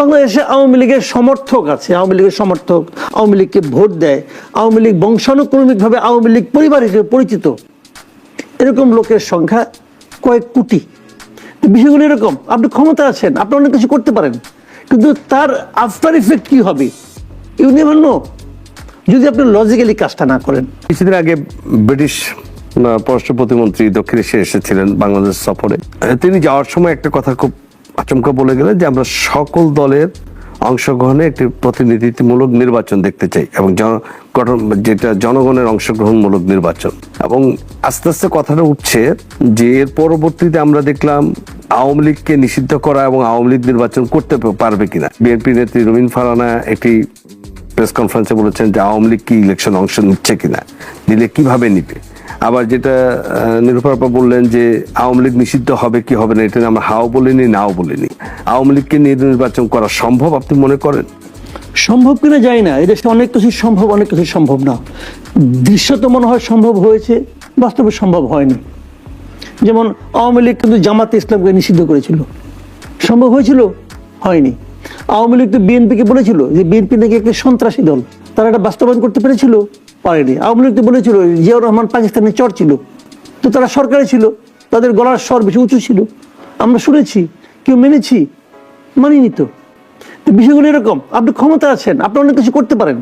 বাংলাদেশে আওয়ামী লীগের সমর্থক আছে, আওয়ামী লীগের সমর্থক, আওয়ামী লীগকে ভোট দেয়, আওয়ামী লীগ বংশানুক্রমিকভাবে আওয়ামী লীগ পরিবার হিসেবে পরিচিত। এরকম লোকের সংখ্যা কয়েক কোটি। বিষয়গুলো এরকম। আপনি ক্ষমতা আছেন, আপনি অনেক কিছু করতে পারেন। কিন্তু তার আফটার ইফেক্ট কি হবে? ইউ নো যদি আপনি লজিক্যালি কাজটা না করেন। কিছুদিন আগে ব্রিটিশ পররাষ্ট্র প্রতিমন্ত্রী দক্ষিণ এশিয়া এসেছিলেন বাংলাদেশ সফরে। তিনি যাওয়ার সময় একটা কথা খুব আচমকা বলে গেলেন যে আমরা সকল দলের অংশগ্রহণে একটি প্রতিনিধিত্বমূলক নির্বাচন দেখতে চাই এবং গঠন যেটা জনগণের অংশগ্রহণমূলক নির্বাচন। এবং আস্তে আস্তে কথাটা উঠছে যে এর পরবর্তীতে আমরা দেখলাম আওয়ামী লীগকে নিষিদ্ধ করা এবং আওয়ামী লীগ নির্বাচন করতে পারবে কিনা। বিএনপি নেত্রী রুমিন ফারানা একটি প্রেস কনফারেন্সে বলেছেন যে আওয়ামী লীগ কি ইলেকশন অংশ নিচ্ছে কিনা, নিলে কীভাবে নিবে? আবার যেটা আহ, নিরূপা বললেন যে আওয়ামী লীগ নিষিদ্ধ হবে কি হবে না এটা আমরা হাও বলিনি নাও বলিনি। আওয়ামী লীগকে নির্বাচন করা সম্ভব আপনি মনে করেন? সম্ভব কিনা যায় না এদেশে অনেক কিছু সম্ভব অনেক কিছু সম্ভব না। দৃশ্যত মনে হয় সম্ভব হয়েছে বাস্তবে সম্ভব হয়নি। যেমন আওয়ামী লীগ কিন্তু জামাতে ইসলামকে নিষিদ্ধ করেছিল। সম্ভব হয়েছিল? হয়নি। আওয়ামী লীগ তো বিএনপিকে বলেছিল যে বিএনপি নাকি একটি সন্ত্রাসী দল তারা এটা বাস্তবায়ন করতে পেরেছিল? পারেনি। আওয়ামী লীগ তো বলেছিল, জিয়াউর রহমান পাকিস্তানের চর ছিল। তো তারা সরকারে ছিল, তাদের গলার স্বর বেশি উঁচু ছিল। আমরা শুনেছি, কেউ মেনেছি, মানিনি তো। বিষয়গুলো এরকম, আপনি ক্ষমতা আছেন, আপনি অনেক কিছু করতে পারেন।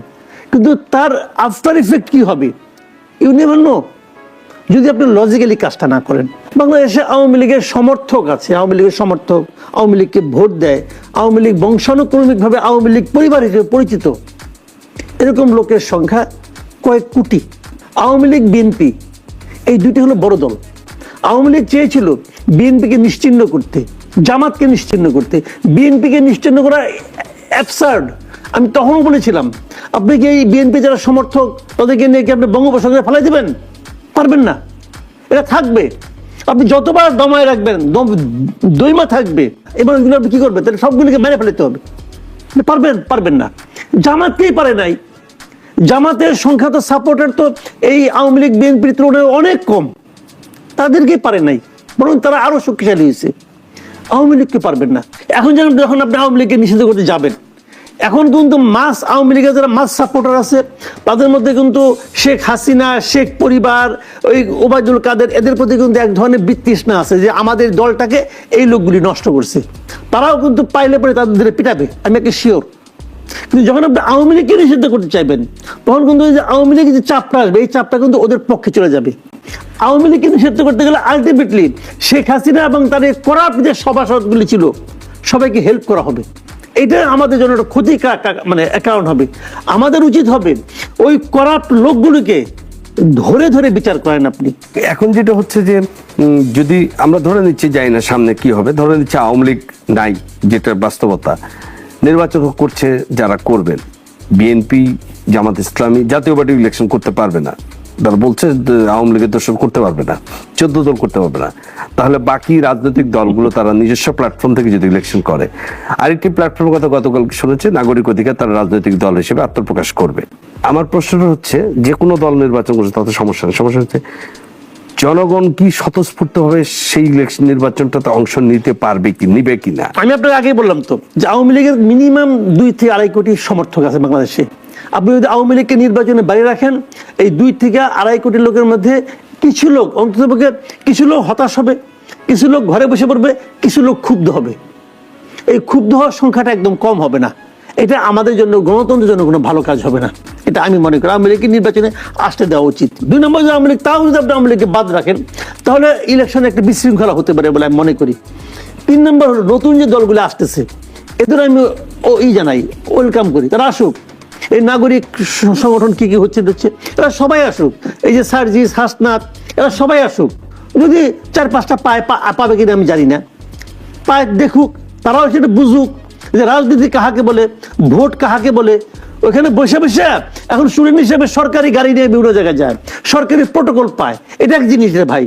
কিন্তু তার আফটার ইফেক্ট কি হবে? ইউ নেভার নো যদি আপনি লজিক্যালি কাজটা না করেন। বাংলাদেশে আওয়ামী লীগের সমর্থক আছে, আওয়ামী লীগের সমর্থক, আওয়ামী লীগকে ভোট দেয়। আওয়ামী লীগ বংশানুক্রমিকভাবে আওয়ামী লীগ পরিবার হিসেবে পরিচিত। এরকম লোকের সংখ্যা কয়েক কোটি। আওয়ামী লীগ, বিএনপি, এই দুইটি হলো বড় দল। আওয়ামী লীগ চেয়েছিল বিএনপিকে নিশ্চিহ্ন করতে, জামাতকে নিশ্চিহ্ন করতে। বিএনপিকে নিশ্চিহ্ন করা অ্যাবসার্ড আমি তখনও বলেছিলাম, আপনি কি এই বিএনপি যারা সমর্থক, তাদেরকে নিয়ে কি আপনি বঙ্গোপসাগরে ফেলাই দেবেন? পারবেন না। এটা থাকবে। আপনি যতবার দমায় রাখবেন দইমা থাকবে, এবার ওইগুলো আপনি কী করবেন? তাহলে সবগুলিকে মেরে ফেলতে হবে। পারবেন পারবেন না। জামাতকেই পারে নাই জামাতের সংখ্যা তো সাপোর্টার তো এই আওয়ামী লীগ বিএনপির তুলনায় অনেক কম। তাদেরকে পারে নাই, বরং তারা আরও শক্তিশালী হয়েছে। আওয়ামী লীগকে পারবেন না। এখন যেন যখন আপনি আওয়ামী লীগকে নিষিদ্ধ করতে যাবেন, এখন কিন্তু মাস আওয়ামী লীগের যারা মাস সাপোর্টার আছে, তাদের মধ্যে কিন্তু শেখ হাসিনা, শেখ পরিবার, ওই ওবায়দুল কাদের, এদের প্রতি কিন্তু এক ধরনের বিতৃষ্ণা আছে যে আমাদের দলটাকে এই লোকগুলি নষ্ট করছে। তারাও কিন্তু পাইলে পরে তাদের পিটাবে, আমি একে শিওর যখন আপনি আওয়ামী লীগকে নিষিদ্ধ করতে চাইবেন, তখন কিন্তু যে আওয়ামী লীগের যে চাপটা আসবে, এই চাপটা কিন্তু ওদের পক্ষে চলে যাবে। আওয়ামী লীগকে নিষিদ্ধ করতে গেলে আলটিমেটলি শেখ হাসিনা এবং তার এই করাপ্ট যে সভাসদগুলি ছিল, সবাইকে হেল্প করা হবে। এটা আমাদের জন্য একটা ক্ষতি মানে অ্যাকাউন্ট হবে। আমাদের উচিত হবে ওই করাপ্ট লোকগুলিকে ধরে ধরে বিচার করেন আপনি। এখন যেটা হচ্ছে যে যদি আমরা ধরে নিচ্ছি, যাই না সামনে কি হবে, ধরে নিচ্ছি আওয়ামী লীগ নাই যেটা বাস্তবতা। নির্বাচন করছে যারা করবেন। বিএনপি জামাত ইসলামী, জাতীয় পার্টি ইলেকশন করতে পারবে না। তারা বলছে আওয়ামী লীগের দর্শক করতে পারবে না। চোদ্দ দল করতে পারবে না। তাহলে বাকি রাজনৈতিক দলগুলো তারা নিজস্ব প্ল্যাটফর্ম থেকে যদি ইলেকশন করে, আরেকটি প্ল্যাটফর্মের কথা গতকাল শুনেছে নাগরিক অধিকার তারা রাজনৈতিক দল হিসেবে আত্মপ্রকাশ করবে। আমার প্রশ্নটা হচ্ছে, যে কোনো দল নির্বাচন করছে তাতে সমস্যা সমস্যা হচ্ছে জনগণ কি স্বতঃস্ফূর্তভাবে সেই নির্বাচনটাতে অংশ নিতে পারবে কি, নিবে কি না আমি আপনাকে আগে বললাম তো, যে আওয়ামী লীগের মিনিমাম দুই থেকে আড়াই কোটি সমর্থক আছে বাংলাদেশে। আপনি যদি আওয়ামী লীগকে নির্বাচনে বাইরে রাখেন, এই দুই থেকে আড়াই কোটি লোকের মধ্যে কিছু লোক, অন্ততপক্ষে কিছু লোক হতাশ হবে, কিছু লোক ঘরে বসে পড়বে, কিছু লোক ক্ষুব্ধ হবে। এই ক্ষুব্ধ হওয়ার সংখ্যাটা একদম কম হবে না। এটা আমাদের জন্য, গণতন্ত্রের জন্য কোনো ভালো কাজ হবে না। এটা আমি মনে করি। আওয়ামী লীগকে নির্বাচনে আসতে দেওয়া উচিত। দুই নম্বর, যদি আওয়ামী লীগ, তাও যদি আপনি আওয়ামী লীগকে বাদ রাখেন, তাহলে ইলেকশনে একটা বিশৃঙ্খলা হতে পারে বলে আমি মনে করি। তিন নম্বর হলো, নতুন যে দলগুলো আসতেছে, এদের আমি ও ই জানাই, ওয়েলকাম করি। তারা আসুক। এই নাগরিক সংগঠন কি কি হচ্ছে হচ্ছে এরা সবাই আসুক। এই যে সার্জিস, হাসনাত, এরা সবাই আসুক। যদি চার পাঁচটা পায় পাবে কিনা আমি জানি না। পায় দেখুক, তারাও সেটা বুঝুক। যে রাজনীতি কাহাকে বলে, ভোট কাহাকে বলে ওখানে বসে বসে এখন স্টুডেন্ট হিসেবে সরকারি গাড়ি নিয়ে বিভিন্ন জায়গায় যায়, সরকারি প্রোটোকল পায়। এটা এক জিনিস রে ভাই।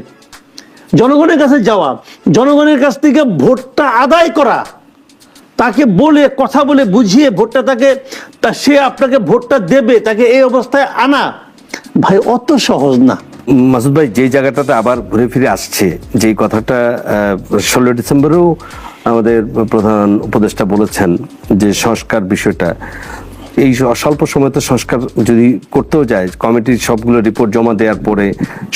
জনগণের কাছে যাওয়া, জনগণের কাছ থেকে ভোটটা আদায় করা, তাকে বলে, কথা বলে বুঝিয়ে ভোটটা তাকে, তা সে আপনাকে ভোটটা দেবে, তাকে এই অবস্থায় আনা, ভাই অত সহজ না। মাসুদ ভাই যে জায়গাটাতে আবার ঘুরে ফিরে আসছে, যেই কথাটা ষোলো ডিসেম্বরেও আমাদের প্রধান উপদেষ্টা বলেছেন যে সংস্কার বিষয়টা। এই স্বল্প সময়তে সংস্কার যদি করতেও যায়, কমিটির সবগুলো রিপোর্ট জমা দেওয়ার পরে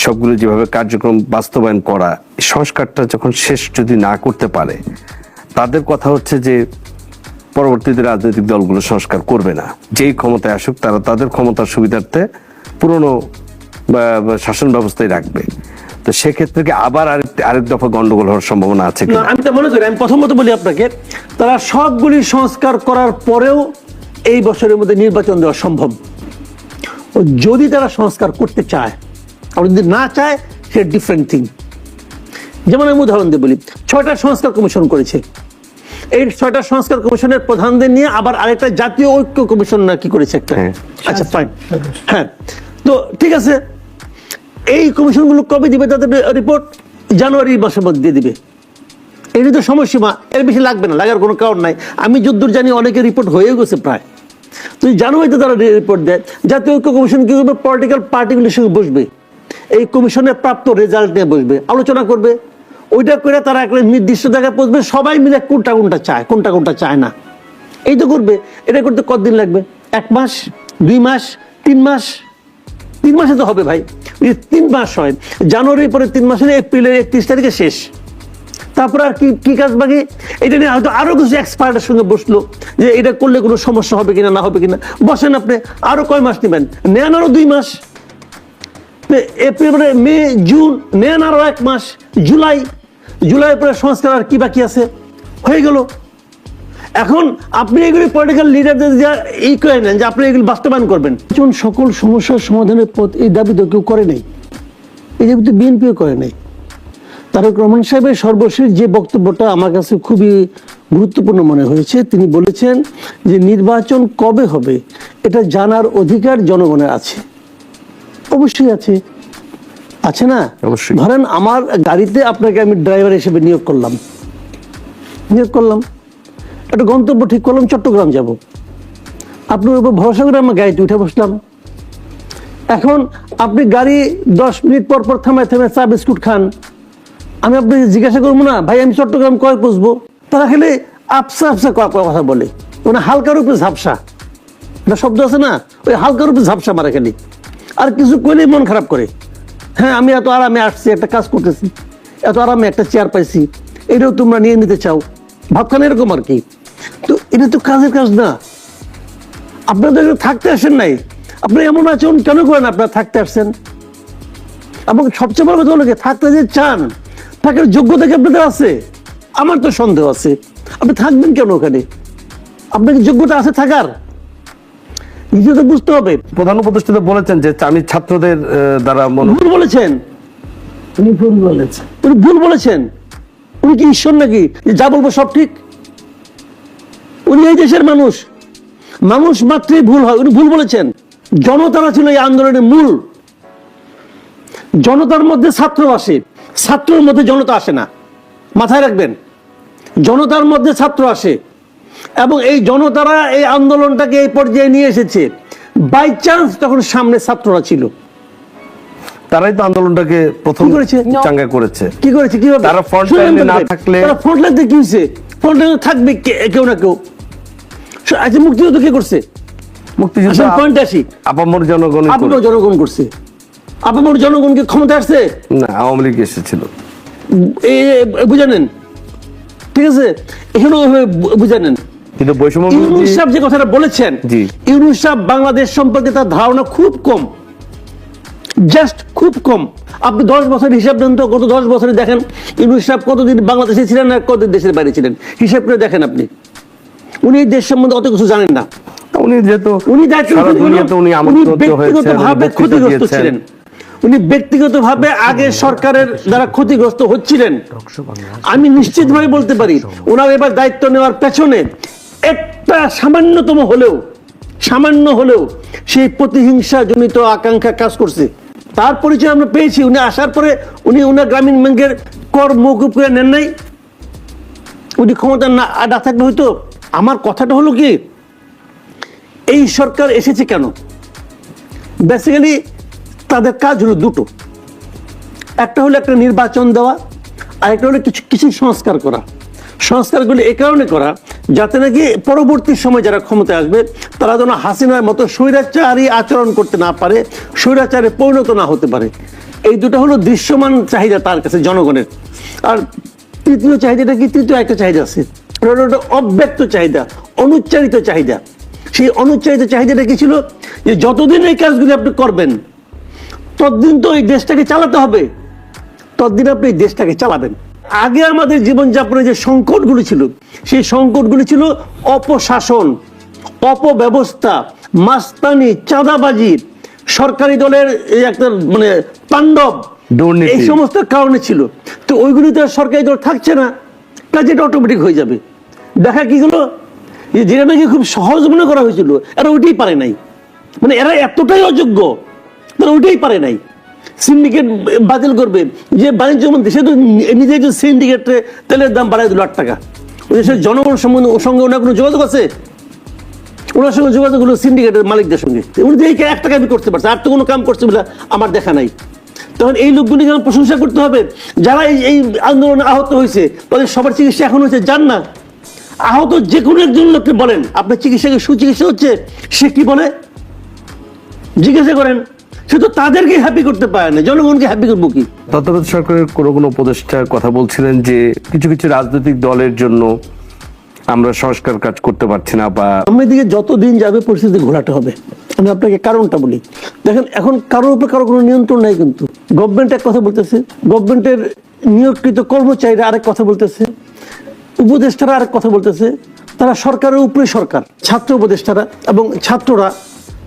সবগুলো যেভাবে কার্যক্রম বাস্তবায়ন করা সংস্কারটা যখন শেষ যদি না করতে পারে, তাদের কথা হচ্ছে যে পরবর্তীতে রাজনৈতিক দলগুলো সংস্কার করবে না। যেই ক্ষমতায় আসুক তারা তাদের ক্ষমতার সুবিধার্থে পুরনো শাসন ব্যবস্থায় রাখবে। তো সেক্ষেত্রে কি আবার আরেক আরেক দফা গন্ডগোল হওয়ার সম্ভাবনা আছে না, আমি তো মনে করি আমি প্রথমত বলি আপনাকে তারা সবগুলি সংস্কার করার পরেও এই বছরের মধ্যে নির্বাচন দেওয়া সম্ভব। ও যদি তারা সংস্কার করতে চায় আর যদি না চায় সে ডিফারেন্ট থিং যেমন আমি উদাহরণ দিয়ে বলি ছয়টা সংস্কার কমিশন করেছে। এই ছয়টা সংস্কার কমিশনের প্রধানদের নিয়ে আবার আরেকটা জাতীয় ঐক্য কমিশন না কি করেছে একটা। হ্যাঁ। আচ্ছা ফাইন হ্যাঁ। তো ঠিক আছে এই কমিশনগুলো কবে দিবে তাদের রিপোর্ট? জানুয়ারি মাসের মধ্যে দিয়ে দিবে। এটি তো সময়সীমা, এর বেশি লাগবে না, লাগার কোনো কারণ নাই। আমি যদ্দূর জানি অনেকের রিপোর্ট হয়ে গেছে প্রায়। তুই জানুয়ারিতে তারা রিপোর্ট দেয়। জাতীয় ঐক্য কমিশন কি করবে? পলিটিক্যাল পার্টিগুলির সঙ্গে বসবে। এই কমিশনের প্রাপ্ত রেজাল্ট নিয়ে বসবে, আলোচনা করবে। ওইটা করে তারা একটা নির্দিষ্ট জায়গায় পৌঁছবে। সবাই মিলে কোনটা কোনটা চায়, কোনটা কোনটা চায় না। এই তো করবে। এটা করতে কতদিন লাগবে? এক মাস? দুই মাস? তিন মাস? তিন মাসে তো হবে ভাই। তিন মাস হয়। জানুয়ারির পরে তিন মাসের এপ্রিলের একত্রিশ তারিখে শেষ। তারপর আর কি কি কাজ বাকি? এটা নিয়ে হয়তো আরও কিছু এক্সপার্টের সঙ্গে বসল যে এটা করলে কোনো সমস্যা হবে কিনা, না হবে কিনা। বসেন আপনি, আরও কয় মাস নেবেন? নেন আরও দুই মাস। এপ্রিল পরে মে, জুন নেন আরও এক মাস। জুলাই জুলাই পরে সংস্কার আর কি বাকি আছে? হয়ে গেল। এখন আপনি এগুলি পলিটিক্যাল লিডারদের যা এই করে নেন যে আপনি এগুলি বাস্তবায়ন করবেন। একজন সকল সমস্যার সমাধানের পথ এই দাবি তো কেউ করে নেই। এই দাবি তো বিএনপিও করে নেই। তারেক রহমান সাহেবের সর্বশেষ যে বক্তব্যটা আমার কাছে খুবই গুরুত্বপূর্ণ মনে হয়েছে তিনি বলেছেন যে নির্বাচন কবে হবে এটা জানার অধিকার জনগণের আছে। অবশ্যই আছে। আছে না? অবশ্যই। ধরেন আমার গাড়িতে আপনাকে আমি ড্রাইভার হিসেবে নিয়োগ করলাম। নিয়োগ করলাম। একটা গন্তব্য ঠিক করলাম, চট্টগ্রাম যাব। আপনার উপর ভরসা করে আমার গাড়িতে উঠে বসলাম। এখন আপনি গাড়ি দশ মিনিট পর পর থামায় থামায় চা বিস্কুট খান। আমি আপনাকে জিজ্ঞাসা করব না, ভাই, আমি চট্টগ্রাম কয় পৌঁছবো তারা খালি ক- ক- কথা বলে। মানে হালকার উপরে ঝাপসা। একটা শব্দ আছে না? ওই হালকার উপরে ঝাপসা মারা খালি। আর কিছু কইলেই মন খারাপ করে। হ্যাঁ আমি এত আরামে আসছি, একটা কাজ করতেছি। এত আরামে একটা চেয়ার পাইছি। এটাও তোমরা নিয়ে নিতে চাও। ভাবখান এরকম আর কি। এটা তো কাজের কাজ না। এখানে থাকতে আসেন নাই। আপনি এমন আচরণ কেন করেন? আপনারা থাকতে আসছেন। এবং সবচেয়ে বড় কথা হলো থাকতে যে চান থাকার যোগ্যতা কি আপনাদের আছে? আমার তো সন্দেহ আছে। আপনি থাকবেন কেন ওখানে? আপনার কি যোগ্যতা আছে থাকার? নিজে তো বুঝতে হবে। প্রধান উপদেষ্টা বলেছেন যে আমি ছাত্রদের দ্বারা মনে ভুল বলেছেন। উনি ভুল বলেছেন। উনি ভুল বলেছেন। উনি কি ঈশ্বর নাকি? যে যা বলব সব ঠিক? উনি এই দেশের মানুষ। মানুষ মাত্রই ভুল হয় উনি ভুল বলেছেন। জনতারা ছিল এই আন্দোলনের মূল? জনতার মধ্যে ছাত্র আসে ছাত্রের মধ্যে জনতা আসে না। মাথায় রাখবেন জনতার মধ্যে ছাত্র আসে। এবং এই জনতারা এই আন্দোলনটাকে এই পর্যায়ে নিয়ে এসেছে। বাই চান্স তখন সামনে ছাত্ররা ছিল। তারাই তো আন্দোলনটাকে প্রথম করেছে? চাঙ্গা করেছে। কি করেছে? কীভাবে তারা এ তো না থাকলে- তারা ফ্রন্ট লাইনে কি হয়েছে? ফ্রন্ট লাইনে থাকবে কে- কেউ না কেউ। আচ্ছা মুক্তিযুদ্ধ কে করছে? মুক্তিযুদ্ধ পয়েন্ট আসি। আপামর জনগণ জনগণ করছে। জনগণকে ক্ষমতা আসছে? না আওয়ামী লীগ এসেছিল। বুঝে নেন। ঠিক আছে? বুঝে নেন। কিন্তু বৈষম্য ইউনুস সাহেব যে কথাটা বলেছেন জি। ইউনুস সাহেব বাংলাদেশ সম্পর্কে তার ধারণা খুব কম। জাস্ট খুব কম। আপনি দশ বছর হিসাব দেন তো গত দশ বছরে দেখেন ইউনুস সাহেব কতদিন বাংলাদেশে ছিলেন আর কতদিন দেশের বাইরে ছিলেন? হিসাব করে দেখেন আপনি। উনি দেশ সম্বন্ধে অত কিছু জানেন না। উনি যেহেতু উনি ব্যক্তিগতভাবে ক্ষতিগ্রস্ত ছিলেন। উনি ব্যক্তিগতভাবে আগে সরকারের দ্বারা ক্ষতিগ্রস্ত হচ্ছিলেন। আমি নিশ্চিতভাবে বলতে পারি ওনার এবার দায়িত্ব নেওয়ার পেছনে একটা সামান্যতম হলেও সামান্য হলেও সেই প্রতিহিংসা জনিত আকাঙ্ক্ষা কাজ করছে। তার পরিচয় আমরা পেয়েছি উনি আসার পরে উনি ওনার গ্রামীণ ব্যাংকের কর মৌকুব করে নেন নাই। উনি ক্ষমতা না না থাকলে হয়তো আমার কথাটা হলো কি, এই সরকার এসেছে কেন? বেসিক্যালি তাদের কাজ হলো দুটো। একটা হলো একটা নির্বাচন দেওয়া, আর একটা হলো কিছু কিছু সংস্কার করা। সংস্কারগুলি এ কারণে করা, যাতে নাকি পরবর্তী সময় যারা ক্ষমতায় আসবে, তারা যেন হাসিনার মতো স্বৈরাচারী আচরণ করতে না পারে, স্বৈরাচারে পরিণত না হতে পারে। এই দুটো হলো দৃশ্যমান চাহিদা তার কাছে জনগণের। আর তৃতীয় চাহিদাটা কি? তৃতীয় একটা চাহিদা আছে। ওটা অব্যক্ত চাহিদা অনুচ্চারিত চাহিদা। সেই অনুচ্চারিত চাহিদাটা কি ছিল? যে যতদিন এই কাজগুলি আপনি করবেন ততদিন তো এই দেশটাকে চালাতে হবে। ততদিন আপনি এই দেশটাকে চালাবেন। আগে আমাদের জীবনযাপনের যে সংকটগুলো ছিল সেই সংকটগুলি ছিল অপশাসন অপব্যবস্থা মাস্তানি চাঁদাবাজি সরকারি দলের এই একটা মানে তাণ্ডব। এই সমস্ত কারণে ছিল। তো ওইগুলি তো আর সরকারি দল থাকছে না কাজে এটা অটোমেটিক হয়ে যাবে। দেখা কি হলো? যেটা নাকি খুব সহজ মনে করা হয়েছিল। এরা ওইটাই পারে নাই। মানে এরা এতটাই অযোগ্য, তারা ওইটাই পারে নাই। সিন্ডিকেট বাতিল করবে। যে বাণিজ্য মন্ত্রী, সে তো নিজে যে সিন্ডিকেটে তেলের দাম বাড়াই দিল আট টাকা। দেশের জনগণ সম্বন্ধে ওর সঙ্গে ওনার কোনো যোগাযোগ আছে? ওনার সঙ্গে যোগাযোগ হলো সিন্ডিকেটের মালিকদের সঙ্গে। উনি এই এক টাকা আমি করতে পারছে, আর তো কোনো কাম করছে বলে আমার দেখা নাই। তখন এই লোকগুলিকে আমার প্রশংসা করতে হবে। যারা এই আন্দোলনে আহত হয়েছে, তাদের সবার চিকিৎসা এখন হয়েছে। যান না। আহত যে কোনো একজন লোককে বলেন। আপনার চিকিৎসাকে সুচিকিৎসা হচ্ছে? সে কি বলে? জিজ্ঞাসা করেন। সে তো তাদেরকে হ্যাপি করতে পারে না। জনগণকে হ্যাপি করব কি? তত্ত্বাবধায়ক সরকারের কোনো কোনো উপদেষ্টা কথা বলছিলেন যে কিছু কিছু রাজনৈতিক দলের জন্য আমরা সংস্কার কাজ করতে পারছি না বা সামনের দিকে যত দিন যাবে পরিস্থিতি ঘোলাতে হবে। আমি আপনাকে কারণটা বলি। দেখেন এখন কারোর উপরে কারও কোনো নিয়ন্ত্রণ নাই কিন্তু। গভর্নমেন্ট এক কথা বলতেছে গভর্নমেন্টের নিয়োগকৃত কর্মচারীরা আরেক কথা বলতেছে। উপদেষ্টারা আরেক কথা বলতেছে, তারা সরকারের উপরে সরকার, ছাত্র উপদেষ্টারা এবং ছাত্ররা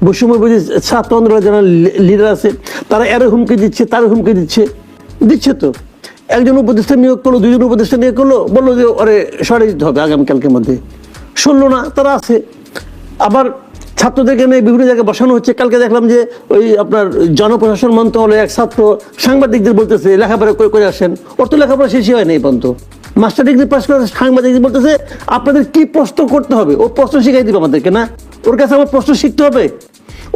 বৈষম্যবাদী ছাত্র আন্দোলনের যারা লিডার আছে, তারা এর হুমকি দিচ্ছে তার হুমকি দিচ্ছে দিচ্ছে তো। একজন উপদেষ্টা নিয়োগ করল দুজন উপদেষ্টা নিয়োগ করল, বলল যে ওরে সরে দিতে হবে আগামীকালকের মধ্যে। শুনলো না, তারা আছে। আবার ছাত্রদেরকে নিয়ে বিভিন্ন জায়গায় বসানো হচ্ছে। কালকে দেখলাম যে ওই আপনার জনপ্রশাসন মন্ত্রণালয়ে এক ছাত্র সাংবাদিকদের বলতেছে, লেখাপড়া করে করে আসেন। তো লেখাপড়া শেষই হয় না এই পর্যন্ত। মাস্টার ডিগ্রি পাস করে সাংবাদিকদের বলতেছে, আপনাদের কি প্রশ্ন করতে হবে? ও প্রশ্ন শিখাই দিবে আমাদেরকে, না? ওর কাছে আমার প্রশ্ন শিখতে হবে।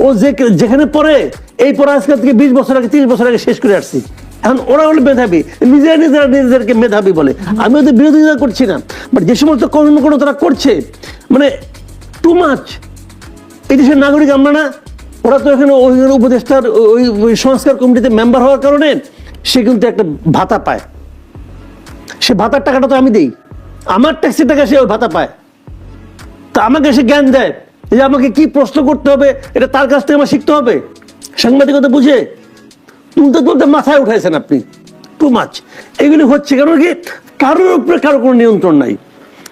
ও যে যেখানে পড়ে, এই পড়া আজকাল থেকে বিশ বছর আগে, তিরিশ বছর আগে শেষ করে আসছি। এখন ওরা হলো মেধাবী, নিজেরা নিজেরা নিজেদেরকে মেধাবী বলে। আমি ওদের বিরোধিতা করছি না বাট যে সমস্ত কর্মকাণ্ড তারা করছে মানে টু মাচ এই দেশের নাগরিক আমরা না, ওরা তো এখানে ওই উপদেষ্টার, ওই সংস্কার কমিটিতে মেম্বার হওয়ার কারণে সে কিন্তু একটা ভাতা পায়। সে ভাতার টাকাটা তো আমি দিই। আমার ট্যাক্সের টাকা সে ওই ভাতা পায়। তা আমাকে সে জ্ঞান দেয় যে আমাকে কি প্রশ্ন করতে হবে, এটা তার কাছ থেকে আমার শিখতে হবে। সাংবাদিকতা বুঝে তুলতে তুলতে মাথায় উঠাইছেন আপনি। টু মাছ এগুলি হচ্ছে কারণ কি, কারোর উপরে কারও কোনো নিয়ন্ত্রণ নাই।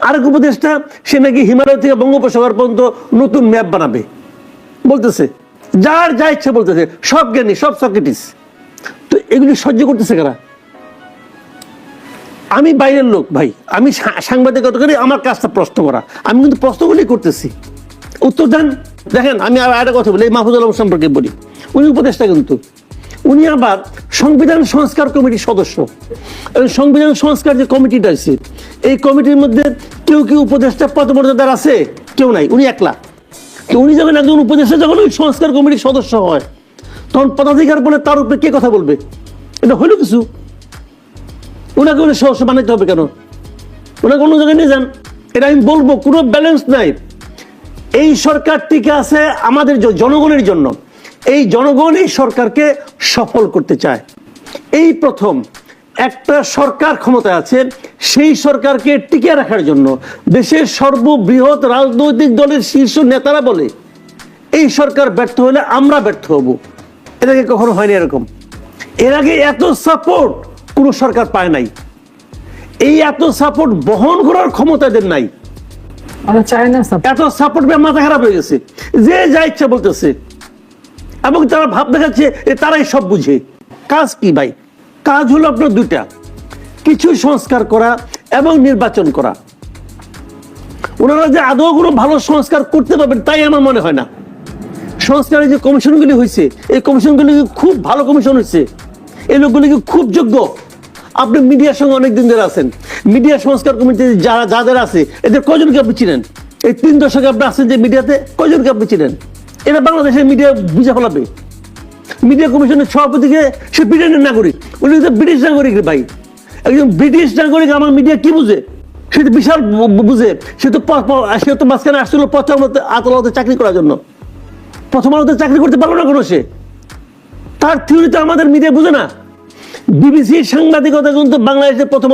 আরেক উপদেশটা সে নাকি হিমালয় থেকে বঙ্গোপসাগর পর্যন্ত নতুন ম্যাপ বানাবে। বলতেছে, যার যা ইচ্ছা বলতেছে, সব জ্ঞানী, সব সকেটিস তো এগুলি সহ্য করতেছে কারা? আমি বাইরের লোক ভাই। আমি সাংবাদিকতা করি আমার কাজটা প্রশ্ন করা। আমি কিন্তু প্রশ্নগুলি করতেছি। উত্তর দেন। দেখেন, আমি আর একটা কথা বলি মাহফুজ আলম সম্পর্কে বলি। উনি উপদেষ্টা কিন্তু। উনি আবার সংবিধান সংস্কার কমিটির সদস্য। এবং সংবিধান সংস্কার যে কমিটিটা আছে, এই কমিটির মধ্যে কেউ কেউ উপদেষ্টা পদমর্যাদার আছে? কেউ নাই, উনি একলা। তো উনি যখন একজন উপদেষ্টা, যখন ওই সংস্কার কমিটির সদস্য হয়, তখন পদাধিকার বলে তার উপরে কে কথা বলবে? এটা হলো কিছু। ওনাকে ওনার সদস্য বানাইতে হবে কেন? ওনাকে অন্য জায়গায় নিয়ে যান। এটা আমি বলব, কোনো ব্যালেন্স নাই। এই সরকার টিকে আছে আমাদের জনগণের জন্য। এই জনগণ এই সরকারকে সফল করতে চায়। এই প্রথম, একটা সরকার ক্ষমতা আছে, সেই সরকারকে টিকে রাখার জন্য দেশের সর্ববৃহৎ রাজনৈতিক দলের শীর্ষ নেতারা বলে, এই সরকার ব্যর্থ হলে আমরা ব্যর্থ হব। আগে কখনো হয়নি এরকম। এর আগে এত সাপোর্ট কোনো সরকার পায় নাই। এই এত সাপোর্ট বহন করার ক্ষমতা এদের নাই। এত সাপোর্ট পেয়ে মাথা খারাপ হয়ে গেছে। যে যা ইচ্ছা বলতেছে। এবং তারা ভাব দেখাচ্ছে তারাই সব বুঝে। কাজ কি ভাই? কাজ হলো আপনার দুইটা। কিছু সংস্কার করা এবং নির্বাচন করা। ওনারা যে আদৌ কোনো ভালো সংস্কার করতে পারবেন তাই আমার মনে হয় না। সংস্কারের যে কমিশনগুলি হয়েছে এই কমিশনগুলি খুব ভালো কমিশন হয়েছে এই লোকগুলি খুব যোগ্য? আপনি মিডিয়ার সঙ্গে অনেকদিন ধরে আছেন। মিডিয়া সংস্কার কমিটি যারা যাদের আছে, এদের কজনকে আপনি চিনেন? এই তিন দশকে আপনি আছেন যে মিডিয়াতে কজনকে আপনি চিনেন? এটা বাংলাদেশের মিডিয়া বুঝে ফেলাবে। মিডিয়া কমিশনের সভাপতিকে সে ব্রিটেনের নাগরিক। উনি তো ব্রিটিশ নাগরিক ভাই। একজন ব্রিটিশ নাগরিক আমার মিডিয়া কি বুঝে? সে তো বিশাল বুঝে। সে তো সে তো মাঝখানে আসছিল প্রথম আদালতে চাকরি করার জন্য। প্রথম আলোতে চাকরি করতে পারল না কোনো সে। তার থিওরি তো আমাদের মিডিয়া বুঝে না। বিবিসির সাংবাদিকতা কিন্তু বাংলাদেশের প্রথম